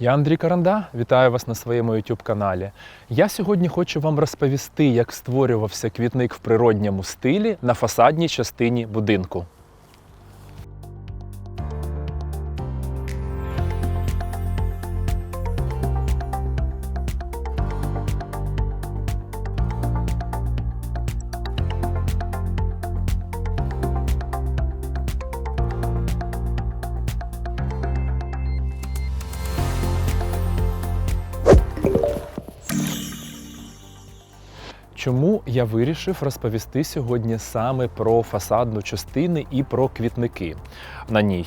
Я Андрій Каранда, вітаю вас на своєму YouTube каналі. Я сьогодні хочу вам розповісти, як створювався квітник в природньому стилі на фасадній частині будинку. Я вирішив розповісти сьогодні саме про фасадну частину і про квітники на ній?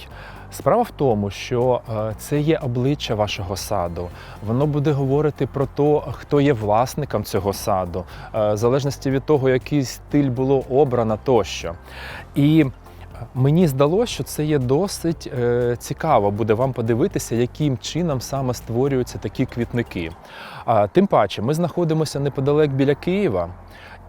Справа в тому, що е, це є обличчя вашого саду. Воно буде говорити про те, хто є власником цього саду, е, в залежності від того, який стиль було обрано тощо. І Мені здалося, що це є досить е, цікаво буде вам подивитися, яким чином саме створюються такі квітники. Тим паче, ми знаходимося неподалек біля Києва.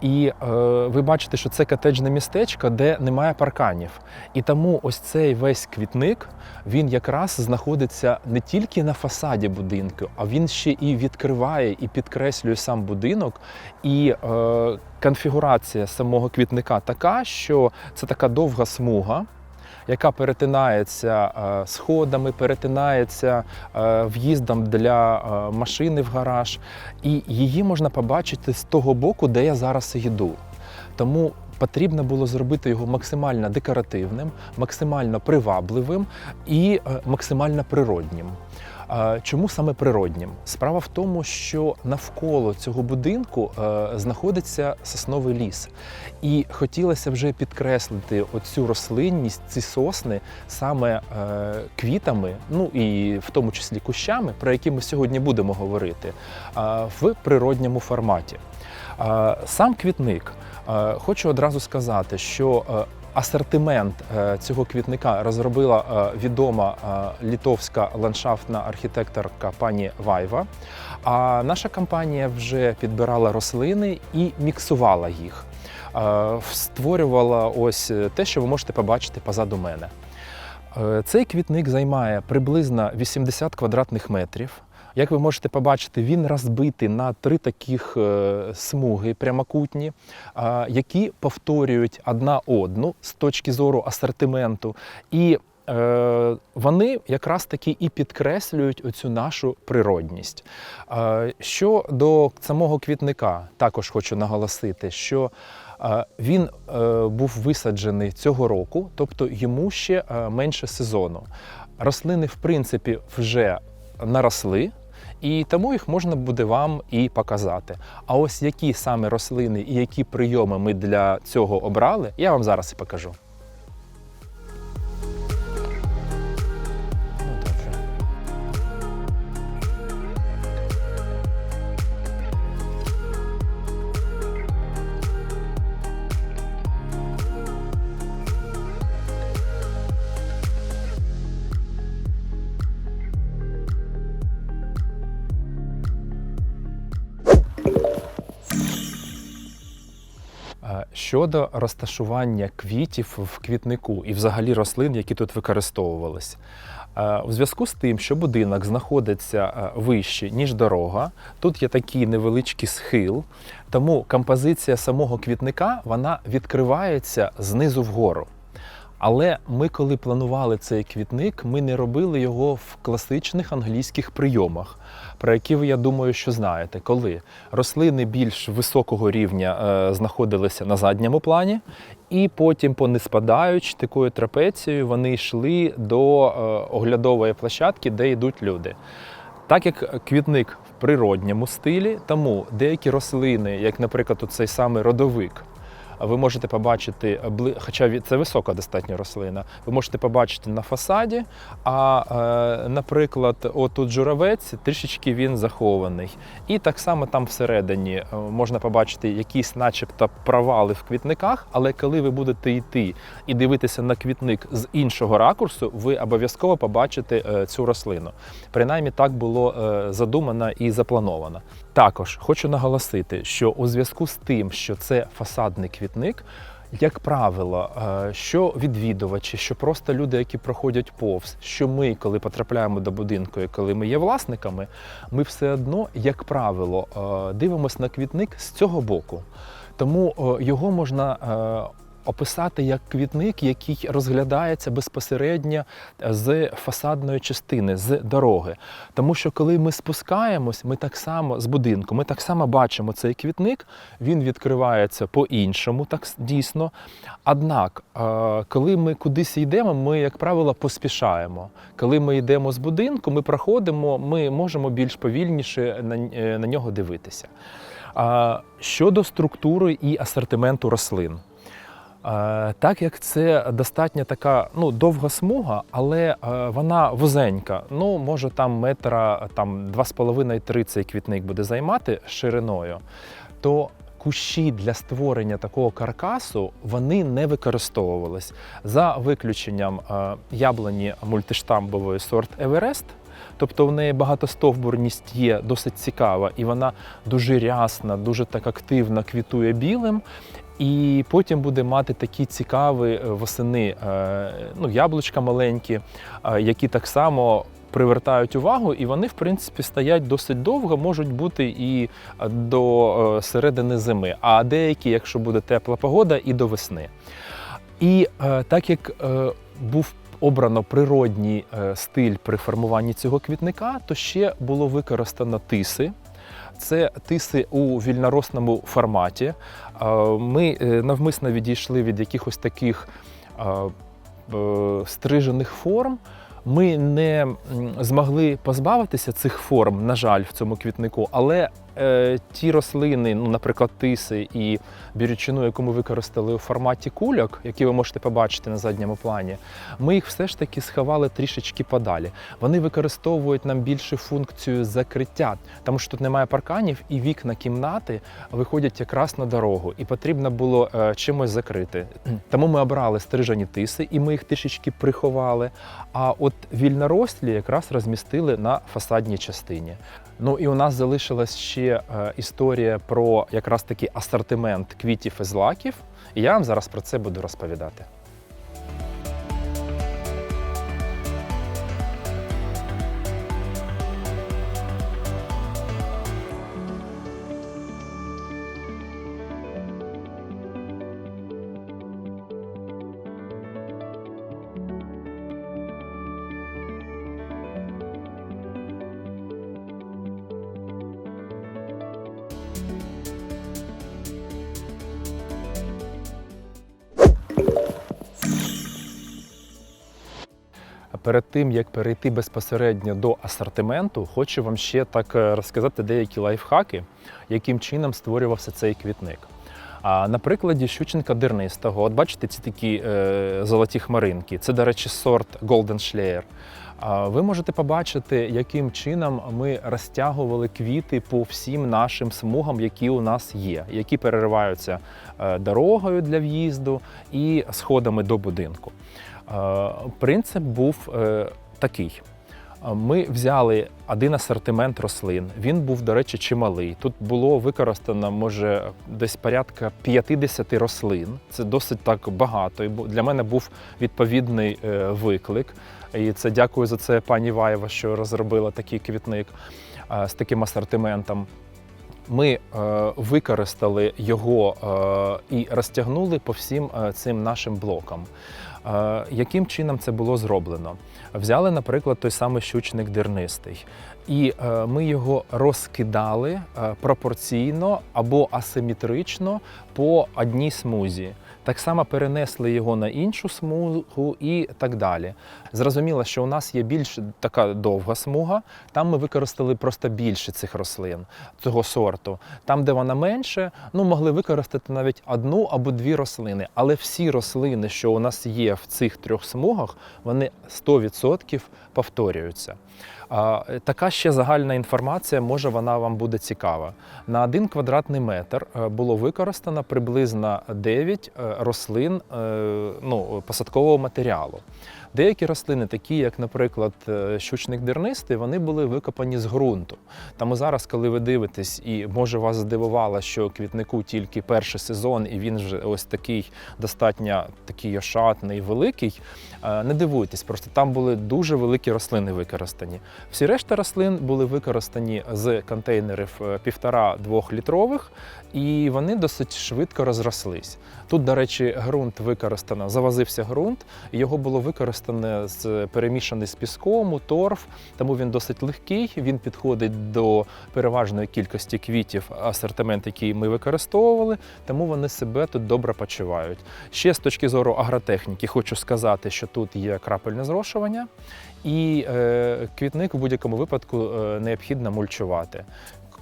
І е, ви бачите, що це котеджне містечко, де немає парканів. І тому ось цей весь квітник він якраз знаходиться не тільки на фасаді будинку, а він ще і відкриває і підкреслює сам будинок. І е, конфігурація самого квітника така, що це така довга смуга. Яка перетинається е, сходами, перетинається е, в'їздом для е, машини в гараж, і її можна побачити з того боку, де я зараз йду. Тому потрібно було зробити його максимально декоративним, максимально привабливим і максимально природнім. Чому саме природнім? Справа в тому, що навколо цього будинку е, знаходиться сосновий ліс, і хотілося вже підкреслити оцю рослинність, ці сосни саме е, квітами, ну і в тому числі кущами, про які ми сьогодні будемо говорити, е, в природньому форматі. Сам квітник Хочу одразу сказати, що асортимент е, цього квітника розробила е, відома е, літовська ландшафтна архітекторка пані Вайва. А наша компанія вже підбирала рослини і міксувала їх. Створювала ось те, що ви можете побачити позаду мене. Цей квітник займає приблизно 80 квадратних метрів. Як ви можете побачити, він розбитий на три таких е, смуги прямокутні, е, які повторюють одна одну з точки зору асортименту. І е, вони якраз таки і підкреслюють оцю нашу природність. Е, Що до самого квітника, також хочу наголосити, що він був висаджений цього року, тобто йому ще менше сезону. Рослини, в принципі, вже наросли. І тому їх можна буде вам і показати. А ось які саме рослини і які прийоми ми для цього обрали, я вам зараз і покажу. Щодо розташування квітів в квітнику і взагалі рослин, які тут використовувались. Е, У зв'язку з тим, що будинок знаходиться е, вище, ніж дорога, тут є такий невеличкий схил, тому композиція самого квітника вона відкривається знизу вгору. Але ми, коли планували цей квітник, ми не робили його в класичних англійських прийомах, про які ви, я думаю, що знаєте, коли рослини більш високого рівня е, знаходилися на задньому плані, і потім, понеспадаючи такою трапецією, вони йшли до е, оглядової площадки, де йдуть люди. Так як квітник в природньому стилі, тому деякі рослини, як, наприклад, цей самий родовик, ви можете побачити, бли- хоча це висока достатньо рослина, ви можете побачити на фасаді. А, е, наприклад, отут журавець трішечки він захований. І так само там всередині е, можна побачити якісь, начебто, провали в квітниках, але коли ви будете йти і дивитися на квітник з іншого ракурсу, ви обов'язково побачите е, цю рослину. Принаймні так було е, задумано і заплановано. Також хочу наголосити, що у зв'язку з тим, що це фасадний квітник, як правило, е, що відвідувачі, що просто люди, які проходять повз, що ми, коли потрапляємо до будинку, і коли ми є власниками, ми все одно, як правило, е, дивимося на квітник з цього боку. Тому е, його можна описати як квітник, який розглядається безпосередньо з фасадної частини, з дороги. Тому що коли ми спускаємось, ми так само з будинку, ми так само бачимо цей квітник, він відкривається по-іншому, так дійсно. Однак, е, коли ми кудись йдемо, ми, як правило, поспішаємо. Коли ми йдемо з будинку, ми проходимо, ми можемо більш повільніше на, е, на нього дивитися. Щодо структури і асортименту рослин. Е, Так як це достатньо така ну, довга смуга, але е, вона вузенька. Ну, може, там метра там, 2,5-3 цей квітник буде займати шириною, то кущі для створення такого каркасу вони не використовувались. За виключенням е, яблуні мультиштамбової сорт Еверест. Тобто в неї багатостовбурність є досить цікава, і вона дуже рясна, дуже так активно квітує білим. І потім буде мати такі цікаві е, восени е, ну, яблучка маленькі, е, які так само привертають увагу, і вони, в принципі, стоять досить довго, можуть бути і до середини зими, а деякі, якщо буде тепла погода, і до весни. І так як був обрано природній стиль при формуванні цього квітника, то ще було використано тиси. Це тиси у вільноросному форматі. Е, Ми е, навмисно відійшли від якихось таких е, стрижених форм. Ми не змогли позбавитися цих форм, на жаль, в цьому квітнику, але е, ті рослини, ну, наприклад, тиси і бірючину, яку ми використали у форматі кульок, які ви можете побачити на задньому плані, ми їх все ж таки сховали трішечки подалі. Вони використовують нам більше функцію закриття, тому що тут немає парканів, і вікна кімнати виходять якраз на дорогу, і потрібно було е, чимось закрити. Тому ми обрали стрижені тиси, і ми їх трішечки приховали. А от вільнорослі якраз розмістили на фасадній частині. Ну і у нас залишилась ще е, історія про якраз таки асортимент квітів і злаків. І я вам зараз про це буду розповідати. Перед тим як перейти безпосередньо до асортименту, хочу вам ще так е, розказати деякі лайфхаки, яким чином створювався цей квітник. А на прикладі щученка дернистого, от бачите, ці такі е, золоті хмаринки. Це, до речі, сорт Golden Schleyer. А Ви можете побачити, яким чином ми розтягували квіти по всім нашим смугам, які у нас є, які перериваються е, дорогою для в'їзду і сходами до будинку. Е, Принцип був е, такий. Е, Ми взяли один асортимент рослин. Він був, до речі, чималий. Тут було використано, може, десь порядка 50 рослин. Це досить так багато. І для мене був відповідний виклик. І це дякую за це пані Ваєва, що розробила такий квітник з таким асортиментом. Ми використали його і розтягнули по всім цим нашим блокам. Яким чином це було зроблено? Взяли, наприклад, той самий щучник дернистий, і е, ми його розкидали е, пропорційно або асиметрично по одній смузі. Так само перенесли його на іншу смугу і так далі. Зрозуміло, що у нас є більш така довга смуга. Там ми використали просто більше цих рослин цього сорту. Там, де вона менше, ну могли використати навіть одну або дві рослини. Але всі рослини, що у нас є в цих трьох смугах, вони 100% повторюються. А, Така ще загальна інформація, може вона вам буде цікава. На один квадратний метр е, було використано приблизно 9 е, рослин е, ну, посадкового матеріалу. Деякі рослини, такі як, наприклад, е, щучник дернистий, вони були викопані з ґрунту. Тому зараз, коли ви дивитесь, і може вас здивувало, що квітнику тільки перший сезон, і він вже ось такий достатньо такий ошатний, великий. е, Не дивуйтесь, просто там були дуже великі рослини використані. Всі решта рослин були використані з контейнерів е, півтора-двох літрових, і вони досить швидко розрослись. Тут, до речі, ґрунт використано, завозився ґрунт, його було використане з перемішаний з піском, у торф, тому він досить легкий. Він підходить до переважної кількості квітів, асортимент, який ми використовували, тому вони себе тут добре почувають. Ще з точки зору агротехніки, хочу сказати, що тут є крапельне зрошування, і е, квітник в будь-якому випадку е, необхідно мульчувати.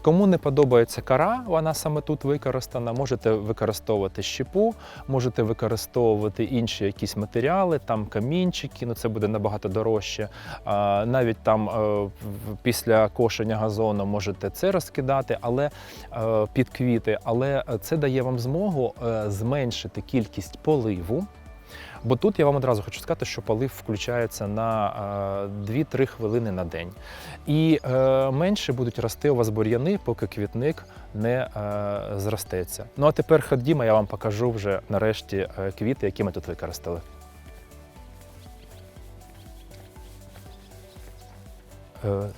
Кому не подобається кара, вона саме тут використана. Можете використовувати щепу, можете використовувати інші якісь матеріали, там камінчики, ну це буде набагато дорожче. А, навіть там е, після кошення газону можете це розкидати, але е, під квіти, але це дає вам змогу е, зменшити кількість поливу. Бо тут я вам одразу хочу сказати, що полив включається на е, 2-3 хвилини на день. І е, менше будуть рости у вас бур'яни, поки квітник не е, зростеться. Ну а тепер ходімо, я вам покажу вже нарешті е, квіти, які ми тут використали.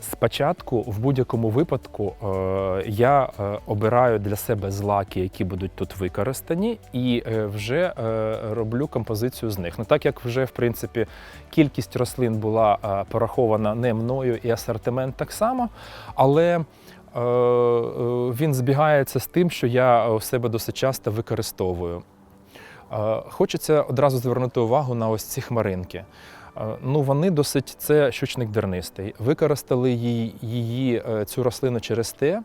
Спочатку, в будь-якому випадку, е, я е, обираю для себе злаки, які будуть тут використані, і е, вже е, роблю композицію з них. Ну так як вже в принципі кількість рослин була е, порахована не мною, і асортимент так само, але е, е, він збігається з тим, що я у себе досить часто використовую. Е, Хочеться одразу звернути увагу на ось ці хмаринки. Ну, вони досить це щучник дернистий. Використали її, її е, цю рослину через те,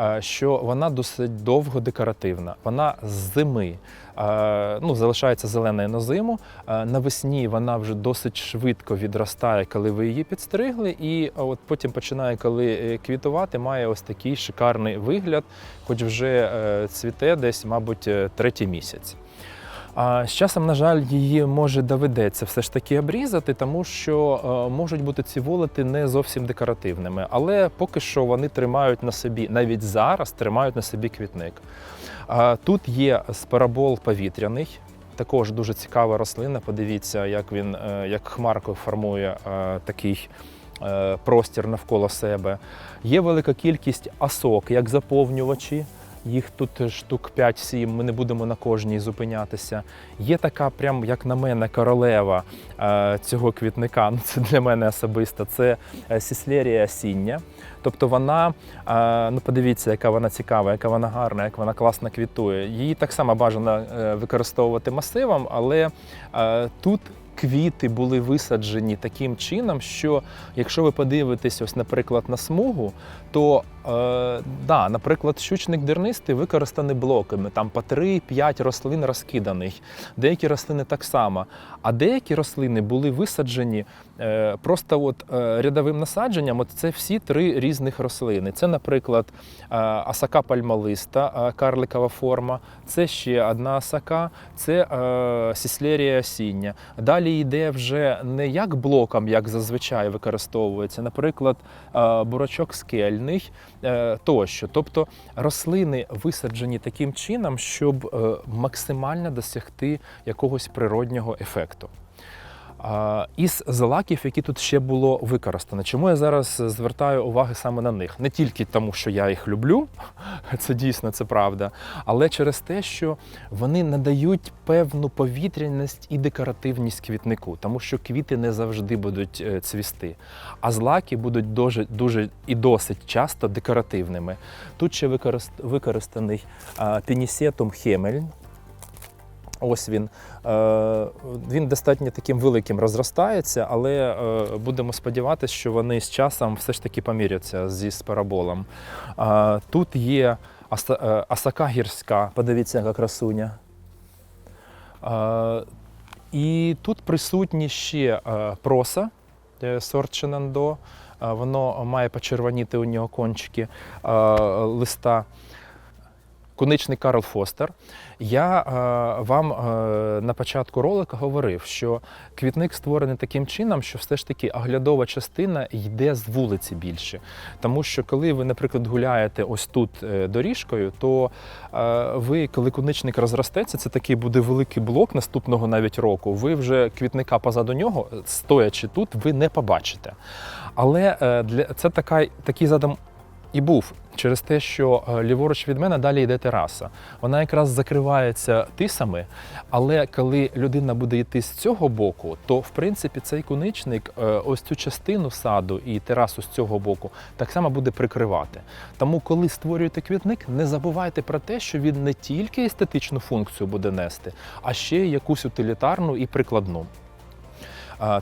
е, що вона досить довго декоративна. Вона з зими е, ну, залишається зеленою на зиму. Навесні вона вже досить швидко відростає, коли ви її підстригли, і от потім починає, коли квітувати, має ось такий шикарний вигляд, хоч вже цвіте десь, мабуть, третій місяць. А з часом, на жаль, її може доведеться все ж таки обрізати, тому що е, можуть бути ці волоти не зовсім декоративними. Але поки що вони тримають на собі, навіть зараз тримають на собі квітник. Тут є спарабол повітряний. Також дуже цікава рослина. Подивіться, як він е, як хмаркою формує е, такий простір навколо себе. Є велика кількість асок як заповнювачі. Їх тут штук 5-7, ми не будемо на кожній зупинятися. Є така, прям як на мене, королева е, цього квітника. Ну, це для мене особисто. Це е, сіслерія осіння. Тобто вона, е, ну подивіться, яка вона цікава, яка вона гарна, як вона класно квітує. Її так само бажано е, використовувати масивом, але е, тут. Квіти були висаджені таким чином, що якщо ви подивитесь, ось, наприклад, на смугу, то е, да, наприклад, щучник дернистий використаний блоками, там по 3-5 рослин розкиданих, деякі рослини так само. А деякі рослини були висаджені е, просто от, е, рядовим насадженням. От це всі три різних рослини. Це, наприклад, е, асака пальмолиста, е, карликова форма, це ще одна асака, це е, сіслерія осіння. Далі йде вже не як блоком, як зазвичай використовується, наприклад, е, бурачок скельний тощо. Тобто рослини висаджені таким чином, щоб е, максимально досягти якогось природнього ефекту. Із злаків, які тут ще було використано. Чому я зараз звертаю увагу саме на них? Не тільки тому, що я їх люблю, це дійсно це правда, але через те, що вони надають певну повітряність і декоративність квітнику, тому що квіти не завжди будуть е, цвісти, а злаки будуть дуже, дуже і досить часто декоративними. Тут ще використаний а, пінісетум хемель. Ось він. Е, Він достатньо таким великим розростається, але е, будемо сподіватися, що вони з часом все ж таки поміряться зі спараболом. Тут є е, асака гірська, подивіться, яка красуня. І тут присутні ще проса, сорт Шенандо. Воно має почервоніти у нього кончики листа. Коничний Карл Фостер. Я е, вам е, на початку ролика говорив, що квітник створений таким чином, що все ж таки оглядова частина йде з вулиці більше. Тому що коли ви, наприклад, гуляєте ось тут е, доріжкою, то ви, коли коничник розростеться, це такий буде великий блок наступного навіть року. Ви вже квітника позаду нього, стоячи тут, ви не побачите. Але це така, такий задум і був через те, що е, ліворуч від мене далі йде тераса. Вона якраз закривається тисами, але коли людина буде йти з цього боку, то в принципі цей куничник е, ось цю частину саду і терасу з цього боку так само буде прикривати. Тому, коли створюєте квітник, не забувайте про те, що він не тільки естетичну функцію буде нести, а ще й якусь утилітарну і прикладну.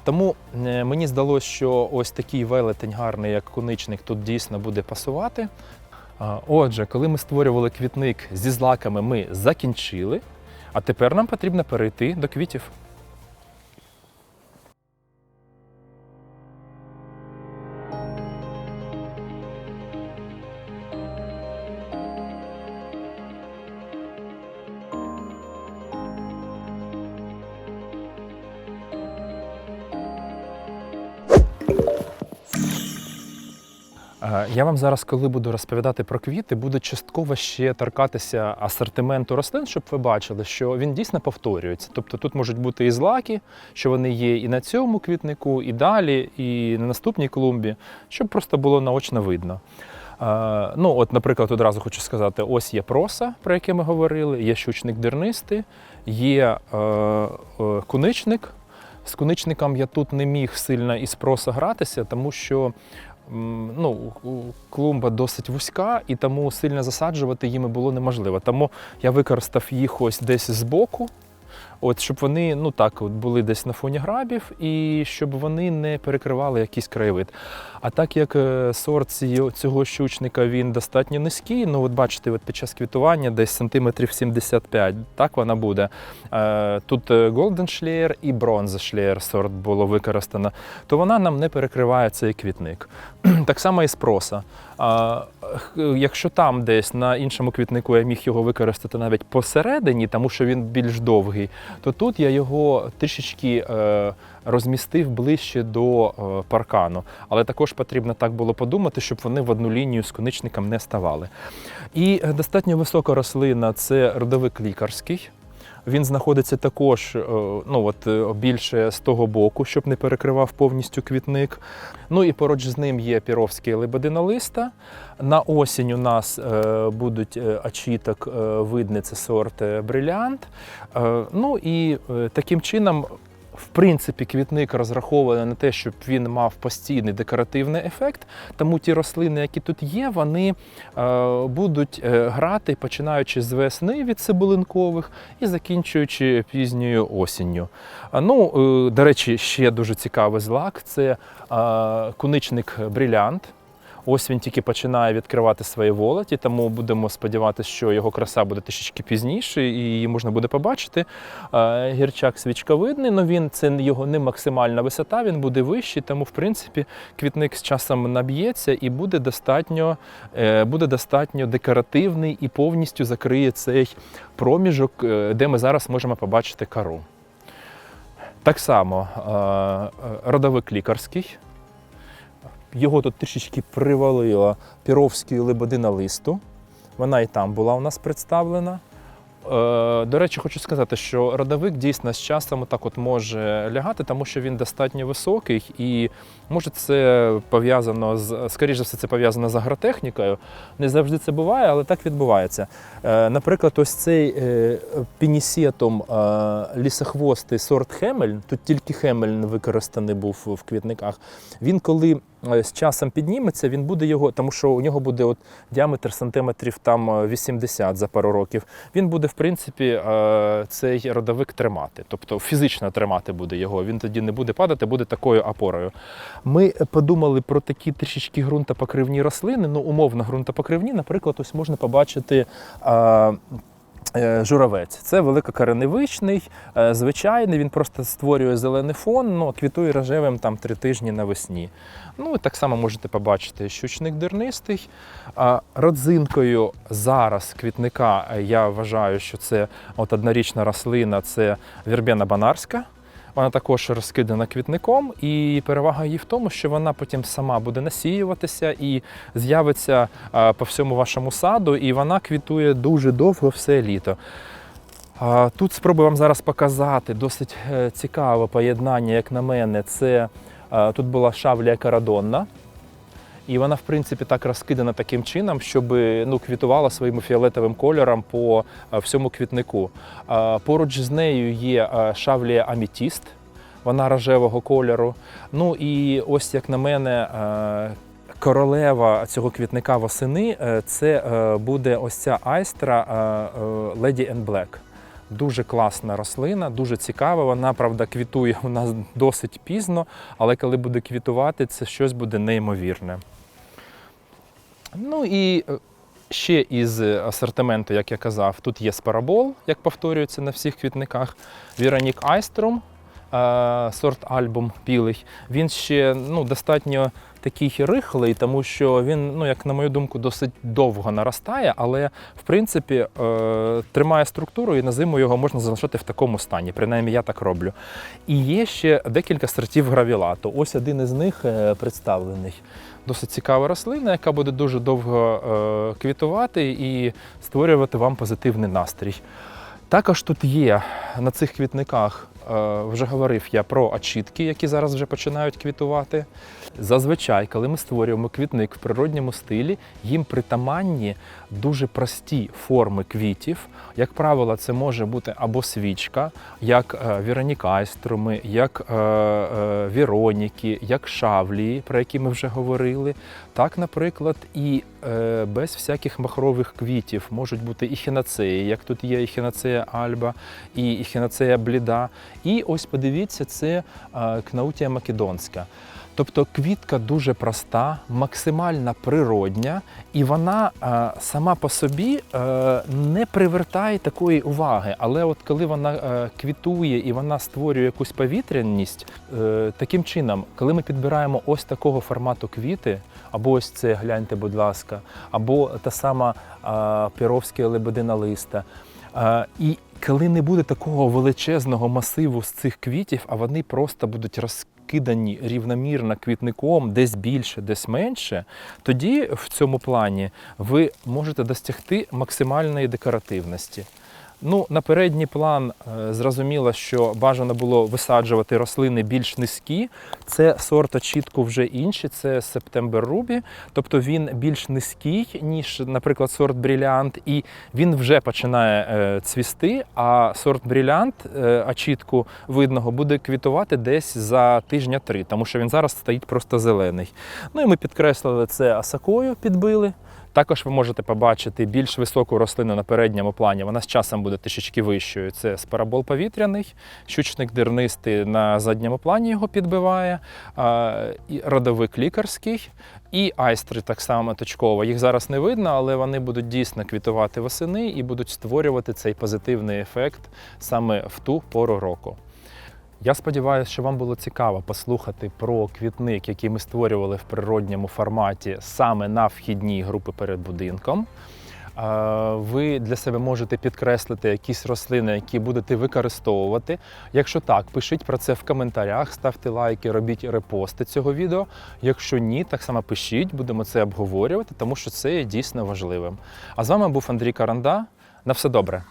Тому е, мені здалося, що ось такий велетень гарний, як куничник, тут дійсно буде пасувати. Отже, коли ми створювали квітник зі злаками, ми закінчили, а тепер нам потрібно перейти до квітів. Я вам зараз, коли буду розповідати про квіти, буду частково ще торкатися асортименту рослин, щоб ви бачили, що він дійсно повторюється. Тобто тут можуть бути і злаки, що вони є і на цьому квітнику, і далі, і на наступній клумбі, щоб просто було наочно видно. Е, Ну, от, наприклад, одразу хочу сказати: ось є проса, про яке ми говорили, є щучник дернистий, є е, е, куничник. З куничником я тут не міг сильно із проса гратися, тому що ну, клумба досить вузька, і тому сильно засаджувати їми було неможливо. Тому я використав їх ось десь збоку, от, щоб вони ну, так, от, були десь на фоні грабів, і щоб вони не перекривали якийсь краєвид. А так як е, сорт цього щучника він достатньо низький, ну от бачите, от під час квітування десь сантиметрів 75, так вона буде. Е, Тут е, Golden Schleyer і Bronze Schleyer сорт було використано, то вона нам не перекриває цей квітник. Так само і з проса. А, х- Якщо там десь на іншому квітнику я міг його використати навіть посередині, тому що він більш довгий, то тут я його трішечки е, розмістив ближче до е, паркану. Але також потрібно так було подумати, щоб вони в одну лінію з коничником не ставали. І е, достатньо висока рослина це родовик лікарський. Він знаходиться також е, ну, от, е, більше з того боку, щоб не перекривав повністю квітник. Ну і поруч з ним є піровський лебединолиста. На осінь у нас е, будуть очіток, видний сорт брилянт. Ну і таким чином. В принципі, квітник розрахований на те, щоб він мав постійний декоративний ефект. Тому ті рослини, які тут є, вони е, будуть е, грати починаючи з весни від цибулинкових і закінчуючи пізньою осінню. Ну, е, до речі, ще дуже цікавий злак це куничник брилянт. Ось він тільки починає відкривати свої волоті, тому будемо сподіватися, що його краса буде трішечки пізніше, і її можна буде побачити. Е, Гірчак свічковидний, але він це його не максимальна висота, він буде вищий, тому в принципі квітник з часом наб'ється і буде достатньо, е, буде достатньо декоративний і повністю закриє цей проміжок, е, де ми зараз можемо побачити кару. Так само родовик лікарський. Його тут трішечки привалила Піровської лебедина листу. Вона і там була у нас представлена. Е, До речі, хочу сказати, що родовик дійсно з часом так от може лягати, тому що він достатньо високий, і може це пов'язано з скоріш за все, це пов'язано з агротехнікою. Не завжди це буває, але так відбувається. Е, Наприклад, ось цей е, пінісетом е, лісохвостий сорт Хемель, тут тільки Хемель використаний був в квітниках. Він коли з часом підніметься, він буде його, тому що у нього буде от діаметр сантиметрів там е, 80 за пару років. Він буде, в принципі, цей родовик тримати, тобто фізично тримати буде його. Він тоді не буде падати, буде такою опорою. Ми подумали про такі трішечки ґрунтопокривні рослини, ну умовно ґрунтопокривні. Наприклад, ось можна побачити. е, е, журавець. Це великокореневичний, е, звичайний, він просто створює зелений фон, ну, квітує рожевим там три тижні навесні. Ну і так само можете побачити щучник дернистий. Родзинкою зараз квітника е, я вважаю, що це от однорічна рослина, це вірбена банарська. Вона також розкидана квітником, і перевага її в тому, що вона потім сама буде насіюватися і з'явиться по всьому вашому саду, і вона квітує дуже довго все літо. Тут спробую вам зараз показати досить е, цікаве поєднання, як на мене. Це е, тут була шавлія карадонна. І вона, в принципі, так розкидана таким чином, щоб ну, квітувала своїм фіолетовим кольором по е, всьому квітнику. Е, Поруч з нею є е, шавлія амітіст, вона рожевого кольору. Ну і ось, як на мене, королева цього квітника восени це буде ось ця айстра Lady and Black. Дуже класна рослина, дуже цікава. Вона, правда, квітує у нас досить пізно, але коли буде квітувати, це щось буде неймовірне. Ну і е, ще із асортименту, як я казав, тут є спарабол, як повторюється на всіх квітниках. Віронік Айструм, е, сорт альбум білий. Він ще ну, достатньо такий рихлий, тому що він, ну, як на мою думку, досить довго наростає, але в принципі е, тримає структуру і на зиму його можна залишити в такому стані. Принаймні я так роблю. І є ще декілька сортів гравілату. Ось один із них е, представлений. Досить цікава рослина, яка буде дуже довго е, квітувати і створювати вам позитивний настрій. Також тут є на цих квітниках, вже говорив я про очітки, які зараз вже починають квітувати. Зазвичай, коли ми створюємо квітник в природньому стилі, їм притаманні дуже прості форми квітів. Як правило, це може бути або свічка, як е, віронікайструми, як е, е, віроніки, як шавлії, про які ми вже говорили. Так, наприклад, і е, без всяких махрових квітів можуть бути і хінацеї, як тут є і хінацея альба, і, хінацея бліда. І ось подивіться, це е, кнаутія македонська. Тобто квітка дуже проста, максимально природня, і вона е, сама по собі е, не привертає такої уваги. Але от коли вона квітує і вона створює якусь повітряність, таким чином, коли ми підбираємо ось такого формату квіти, або ось це гляньте, будь ласка, або та сама піровська лебедина листа. І коли не буде такого величезного масиву з цих квітів, а вони просто будуть розкидані рівномірно квітником, десь більше, десь менше, тоді в цьому плані ви можете досягти максимальної декоративності. Ну, на передній план е, зрозуміло, що бажано було висаджувати рослини більш низькі. Це сорт очітку вже інший, це Септембер Рубі. Тобто він більш низький, ніж, наприклад, сорт Бріліант, і він вже починає е, цвісти. А сорт Бріліант е, очітку видного буде квітувати десь за тижня три, тому що він зараз стоїть просто зелений. Ну і ми підкреслили це асакою, підбили. Також ви можете побачити більш високу рослину на передньому плані. Вона з часом буде трішечки вищою. Це спарабол повітряний, щучник дернистий на задньому плані його підбиває, родовик лікарський, і айстри так само точково. Їх зараз не видно, але вони будуть дійсно квітувати восени і будуть створювати цей позитивний ефект саме в ту пору року. Я сподіваюся, що вам було цікаво послухати про квітник, який ми створювали в природньому форматі саме на вхідній групи перед будинком. Е, Ви для себе можете підкреслити якісь рослини, які будете використовувати. Якщо так, пишіть про це в коментарях, ставте лайки, робіть репости цього відео. Якщо ні, так само пишіть, будемо це обговорювати, тому що це є дійсно важливим. А з вами був Андрій Каранда. На все добре.